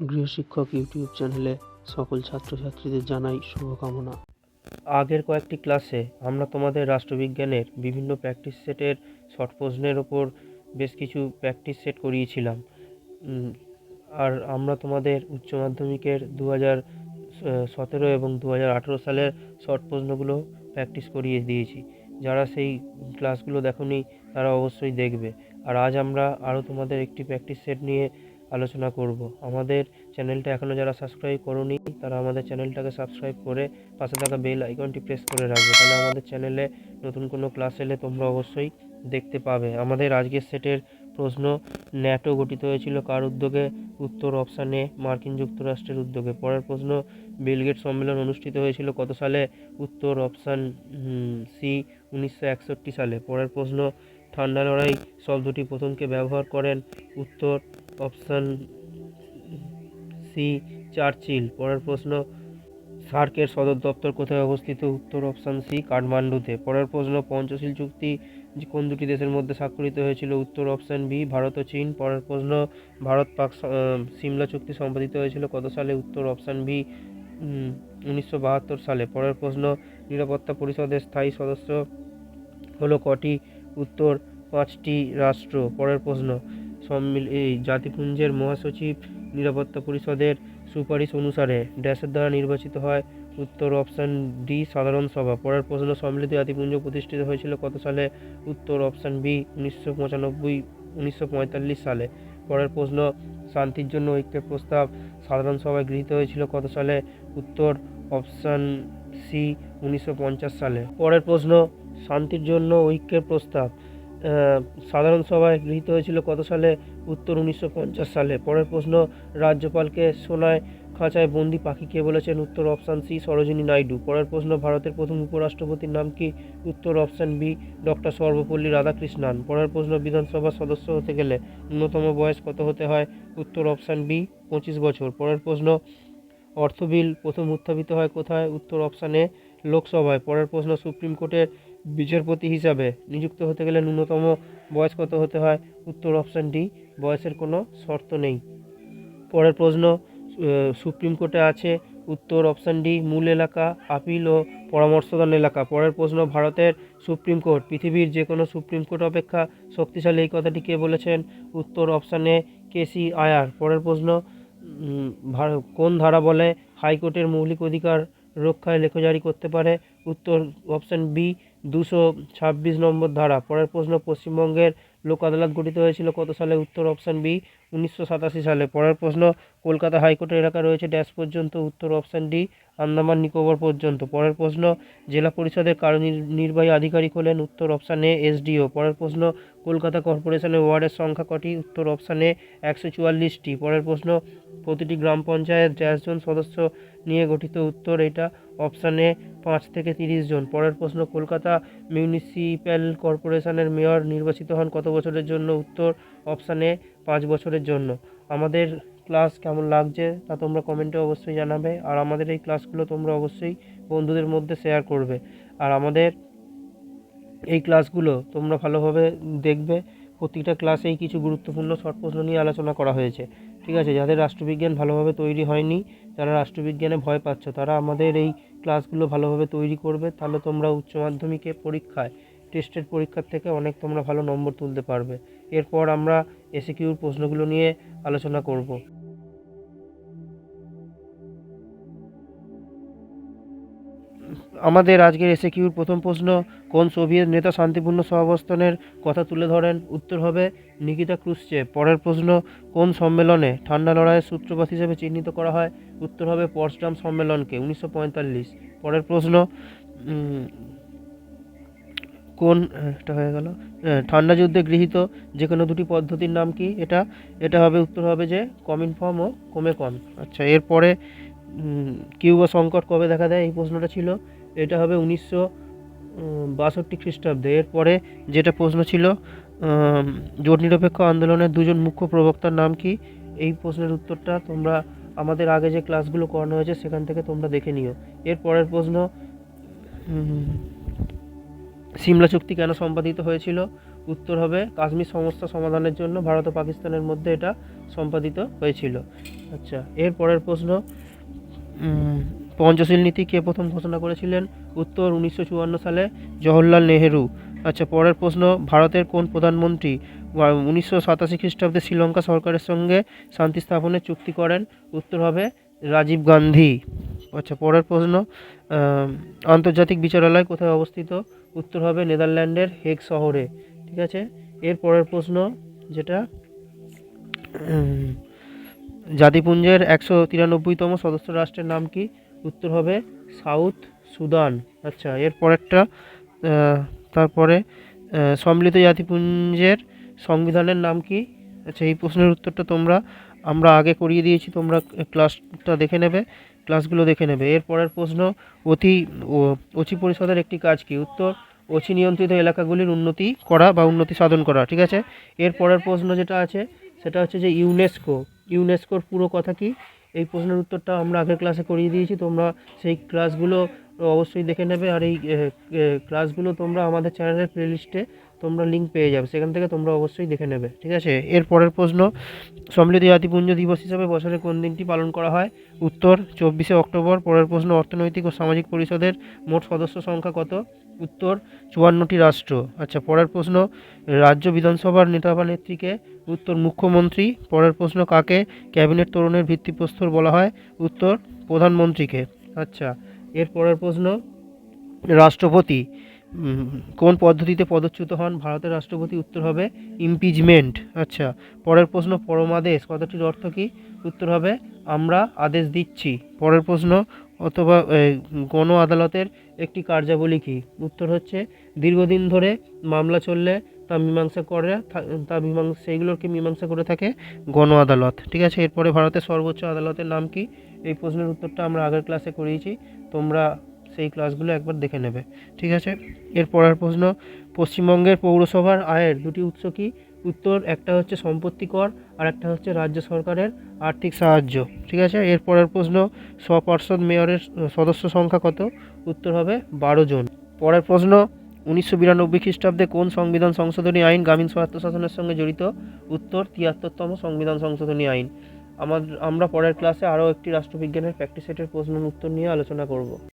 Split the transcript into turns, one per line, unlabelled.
গৃহশিক্ষক YouTube চ্যানেলে সকল ছাত্রছাত্রীদের জানাই শুভকামনা।
আগের কয়েকটি ক্লাসে আমরা তোমাদের রাষ্ট্রবিজ্ঞানের বিভিন্ন প্র্যাকটিস সেটের শর্ট প্রশ্নের ওপর বেশ কিছু প্র্যাকটিস সেট করিয়েছিলাম। আর আমরা তোমাদের উচ্চ মাধ্যমিকের দু হাজার সতেরো এবং দু হাজার আঠেরো সালের শর্ট প্রশ্নগুলো প্র্যাকটিস করিয়ে দিয়েছি। যারা সেই ক্লাসগুলো দেখোনি তারা অবশ্যই দেখবে। আর আজ আমরা আরও তোমাদের একটি প্র্যাকটিস সেট নিয়ে আলোচনা করব। আমাদের চ্যানেলটা এখনও যারা সাবস্ক্রাইব করোনি, তারা আমাদের চ্যানেলটাকে সাবস্ক্রাইব করে পাশে থাকা বেল আইকনটি প্রেস করে রাখবে। তাহলে আমাদের চ্যানেলে নতুন কোনো ক্লাস এলে তোমরা অবশ্যই দেখতে পাবে। আমাদের আজকের সেটের প্রশ্ন, ন্যাটো গঠিত হয়েছিল কার উদ্যোগে? উত্তর অপশানে মার্কিন যুক্তরাষ্ট্রের উদ্যোগে। পরের প্রশ্ন বিলগেট সম্মেলন অনুষ্ঠিত হয়েছিল কত সালে? উত্তর অপশান সি, উনিশশো একষট্টি সালে। পরের প্রশ্ন, ঠান্ডা লড়াই শব্দটি প্রথমকে ব্যবহার করেন? উত্তর অপশান সি, চার্চিল। পরের প্রশ্ন, সার্কের সদর দপ্তর কোথায় অবস্থিত? উত্তর অপশান সি, কাঠমান্ডুতে। পরের প্রশ্ন, পঞ্চশীল চুক্তি কোন দুটি দেশের মধ্যে স্বাক্ষরিত হয়েছিল? উত্তর অপশান বি, ভারত ও চীন। পরের প্রশ্ন, ভারত পাক সিমলা চুক্তি সম্পাদিত হয়েছিল কত সালে? উত্তর অপশান বি উনিশশো বাহাত্তর সালে। পরের প্রশ্ন, নিরাপত্তা পরিষদের স্থায়ী সদস্য হলো কটি? উত্তর, পাঁচটি রাষ্ট্র। পরের প্রশ্ন সম্মিল, এই জাতিপুঞ্জের মহাসচিব নিরাপত্তা পরিষদের সুপারিশ অনুসারে ড্যাশের দ্বারা নির্বাচিত হয় উত্তর অপশান ডি সাধারণ সভা। পরের প্রশ্ন, সম্মিলিত জাতিপুঞ্জ প্রতিষ্ঠিত হয়েছিল কত সালে? উত্তর অপশান বি, উনিশশো পঁচানব্বই, উনিশশো সালে। পরের প্রশ্ন, শান্তির জন্য ঐক্যের প্রস্তাব সাধারণ সভায় গৃহীত হয়েছিল কত সালে? উত্তর অপশান সি, উনিশশো পঞ্চাশ সালে। পরের প্রশ্ন, শান্তির জন্য ঐক্যের প্রস্তাব সাধারণ সভায় গৃহীত হয়েছিল কত সালে? উত্তর উনিশশো পঞ্চাশ সালে। পরের প্রশ্ন, রাজ্যপালকে সোনায় খাঁচায় বন্দি পাখি কে বলেছেন? উত্তর অপশান সি, সরোজিনী নাইডু। পরের প্রশ্ন, ভারতের প্রথম উপরাষ্ট্রপতির নাম কি? উত্তর option B, doctor Sarvepalli Radhakrishnan. পরের প্রশ্ন বিধানসভার সদস্য হতে গেলে ন্যূনতম বয়স কত হতে হয়? উত্তর অপশান বি, পঁচিশ বছর। পরের প্রশ্ন, অর্থ বিল প্রথম উত্থাপিত হয় কোথায়? উত্তর অপশানে লোকসভায়। পরের প্রশ্ন, সুপ্রিম কোর্টের বিচারপতি হিসাবে নিযুক্ত হতে গেলে ন্যূনতম বয়স কত হতে হয়? উত্তর অপশান ডি, বয়সের কোনো শর্ত নেই। পরের প্রশ্ন সুপ্রিম কোর্টে আছে উত্তর অপশান ডি, মূল এলাকা, আপিল ও পরামর্শদান এলাকা। পরের প্রশ্ন, ভারতের সুপ্রিম কোর্ট, পৃথিবীর যে কোনো সুপ্রিম কোর্ট অপেক্ষা শক্তিশালী এই কথাটি কে বলেছেন? উত্তর অপশানে কেসি আয়ার। পরের প্রশ্ন কোন ধারা বলে হাইকোর্টের মৌলিক অধিকার রক্ষায় লেখ জারি করতে পারে। উত্তর অপশান বি দুশো ছাব্বিশ নম্বর ধারা। পরের প্রশ্ন পশ্চিমবঙ্গের লোক আদালত গঠিত হয়েছিল কত সালে? উত্তর অপশান বি উনিশশো সাতাশি সালে। পরের প্রশ্ন, কলকাতা হাইকোর্টের এলাকা রয়েছে ড্যাশ পর্যন্ত, উত্তর অপশান ডি, আন্দামান নিকোবর পর্যন্ত। পরের প্রশ্ন, জেলা পরিষদের কার্যনির্বাহী আধিকারিক হলেন, উত্তর অপশান এ, এসডিও। পরের প্রশ্ন, কলকাতা কর্পোরেশনের ওয়ার্ডের সংখ্যা কটি, উত্তর অপশান এ, একশো চুয়াল্লিশটি। পরের প্রশ্ন, প্রতিটি গ্রাম পঞ্চায়েত জন সদস্য নিয়ে গঠিত উত্তর এটা অপশানে পাঁচ থেকে তিরিশ জন। পরের প্রশ্ন, কলকাতা মিউনিসিপ্যাল কর্পোরেশনের মেয়র নির্বাচিত হন কত বছরের জন্য? উত্তর অপশানে পাঁচ বছরের জন্য। আমাদের ক্লাস কেমন লাগছে তা তোমরা কমেন্টে অবশ্যই জানাবে। আর আমাদের এই ক্লাসগুলো তোমরা অবশ্যই বন্ধুদের মধ্যে শেয়ার করবে। আর আমাদের এই ক্লাসগুলো তোমরা ভালোভাবে দেখবে। প্রতিটা ক্লাসেই কিছু গুরুত্বপূর্ণ শর্ট প্রশ্ন নিয়ে আলোচনা করা হয়েছে। ঠিক আছে? যাদের রাষ্ট্রবিজ্ঞান ভালোভাবে তৈরি হয়নি, যারা রাষ্ট্রবিজ্ঞানে ভয় পাচ্ছ, তারা আমাদের এই ক্লাসগুলো ভালোভাবে তৈরি করবে। তাহলে তোমরা উচ্চ মাধ্যমিকে পরীক্ষায় টেস্টের পরীক্ষার থেকে অনেক তোমরা ভালো নম্বর তুলতে পারবে। এরপর আমরা এসিকিউর প্রশ্নগুলো নিয়ে আলোচনা করব। আমাদের আজকের এসিকিউর প্রথম প্রশ্ন, কোন সোভিয়েত নেতা শান্তিপূর্ণ সহাবস্থানের কথা তুলে ধরেন? উত্তর হবে নিকিতা ক্রুশ্চেভ। পরের প্রশ্ন, কোন সম্মেলনে ঠান্ডা লড়াইয়ের সূত্রপাত হিসেবে চিহ্নিত করা হয়? উত্তর হবে পটসডাম সম্মেলনকে, উনিশশো পঁয়তাল্লিশ। পরের প্রশ্ন কোন এটা হয়ে গেল। ঠান্ডা যুদ্ধে গৃহীত যে কোনো দুটি পদ্ধতির নাম কি? এটা এটা হবে, উত্তর হবে যে কমিনফর্ম ও কমে কম আচ্ছা এরপরে কিউবা সংকট কবে দেখা দেয়? এই প্রশ্নটা ছিল, এটা হবে উনিশশো বাষট্টি খ্রিস্টাব্দে। এরপরে যেটা প্রশ্ন ছিল জোট নিরপেক্ষ আন্দোলনের দুজন মুখ্য প্রবক্তার নাম কি? এই প্রশ্নের উত্তরটা তোমরা, আমাদের আগে যে ক্লাসগুলো করানো হয়েছে, সেখান থেকে তোমরা দেখে নিও। এর পরের প্রশ্ন সিমলা চুক্তি কেন সম্পাদিত হয়েছিল? উত্তর হবে, কাশ্মীর সমস্যা সমাধানের জন্য ভারত ও পাকিস্তানের মধ্যে এটা সম্পাদিত হয়েছিল। আচ্ছা এর পরের প্রশ্ন পঞ্চশীল নীতি কে প্রথম ঘোষণা করেছিলেন? উত্তর, উনিশশো চুয়ান্ন সালে জওহরলাল নেহেরু। আচ্ছা পরের প্রশ্ন, ভারতের কোন প্রধানমন্ত্রী উনিশশো সাতাশি খ্রিস্টাব্দে শ্রীলঙ্কা সরকারের সঙ্গে শান্তি স্থাপনের চুক্তি করেন? উত্তর হবে, রাজীব গান্ধী। আচ্ছা পরের প্রশ্ন আন্তর্জাতিক বিচারালয় কোথায় অবস্থিত? উত্তর হবে নেদারল্যান্ডের হেগ শহরে, ঠিক আছে? এর পরের প্রশ্ন, যেটা জাতিপুঞ্জের একশো তিরানব্বইতম সদস্য রাষ্ট্রের নাম কি? উত্তর হবে সাউথ সুদান। আচ্ছা এর পরেরটা তারপরে সম্মিলিত জাতিপুঞ্জের সংবিধানের নাম কি? আচ্ছা এই প্রশ্নের উত্তরটা তোমরা, আমরা আগে করিয়ে দিয়েছি, তোমরা ক্লাসটা দেখে নেবে। ক্লাসগুলো দেখে নেবে। এর পরের প্রশ্ন অতি অচি পরিষদের একটি কাজ কি? উত্তর অচি নিয়ন্ত্রিত এলাকাগুলির উন্নতি করা বা উন্নতি সাধন করা, ঠিক আছে? এর পরের প্রশ্ন যেটা আছে, সেটা হচ্ছে যে ইউনেস্কো ইউনেস্কোর পুরো কথা কি? এই প্রশ্নের উত্তরটা আমরা আগের ক্লাসে করিয়ে দিয়েছি, তোমরা সেই ক্লাসগুলো অবশ্যই দেখে নেবে। আর এই ক্লাসগুলো তোমরা আমাদের চ্যানেলের প্লেলিস্টে তোমরা লিঙ্ক পেয়ে যাবে, সেখান থেকে তোমরা অবশ্যই দেখে নেবে, ঠিক আছে? এর পরের প্রশ্ন, সম্মিলিত জাতিপুঞ্জ দিবস হিসাবে বছরে কোন দিনটি পালন করা হয়? উত্তর, চব্বিশে অক্টোবর। পরের প্রশ্ন, অর্থনৈতিক ও সামাজিক পরিষদের মোট সদস্য সংখ্যা কত? উত্তর, চুয়ান্নটি রাষ্ট্র। আচ্ছা পরের প্রশ্ন, রাজ্য বিধানসভার নেতা বা নেত্রীকে? উত্তর, মুখ্যমন্ত্রী। পরের প্রশ্ন, কাকে? ক্যাবিনেট তরুণের ভিত্তিপ্রস্তর বলা হয়? উত্তর, প্রধানমন্ত্রীকে। আচ্ছা এর পরের প্রশ্ন, রাষ্ট্রপতি। কোন পদ্ধতিতে পদচ্যুত হন? ভারতের রাষ্ট্রপতি উত্তর হবে ইমপিচমেন্ট আচ্ছা পরের প্রশ্ন, পরমাদেশ কথাটির অর্থ কী? উত্তর হবে, আমরা আদেশ দিচ্ছি পরের প্রশ্ন, অথবা গণ আদালতের একটি কার্যাবলী কী? উত্তর হচ্ছে, দীর্ঘদিন ধরে মামলা চললে তা মীমাংসা করে তা মীমাংসা, সেইগুলোকে মীমাংসা করে থাকে গণ আদালত। ঠিক আছে, এরপরে ভারতের সর্বোচ্চ আদালতের নাম কি? এই প্রশ্নের উত্তরটা আমরা আগের ক্লাসে করিয়েছি। তোমরা সেই ক্লাসগুলো একবার দেখে নেবে, ঠিক আছে? এর পরের প্রশ্ন, পশ্চিমবঙ্গের পৌরসভার আয়ের দুটি উৎস কি? উত্তর, একটা হচ্ছে সম্পত্তি কর, আর একটা হচ্ছে রাজ্য সরকারের আর্থিক সাহায্য, ঠিক আছে? এর পরের প্রশ্ন স্বপার্ষদ মেয়রের সদস্য সংখ্যা কত? উত্তর হবে বারো জন। পরের প্রশ্ন, উনিশশো বিরানব্বই খ্রিস্টাব্দে কোন সংবিধান সংশোধনী আইন গ্রামীণ স্বায়ত্তশাসনের সঙ্গে জড়িত? উত্তর, তিয়াত্তরতম সংবিধান সংশোধনী আইন। আমার, আমরা পরের ক্লাসে আরও একটি রাষ্ট্রবিজ্ঞানের প্র্যাকটিস সেটের প্রশ্নের উত্তর নিয়ে আলোচনা করব।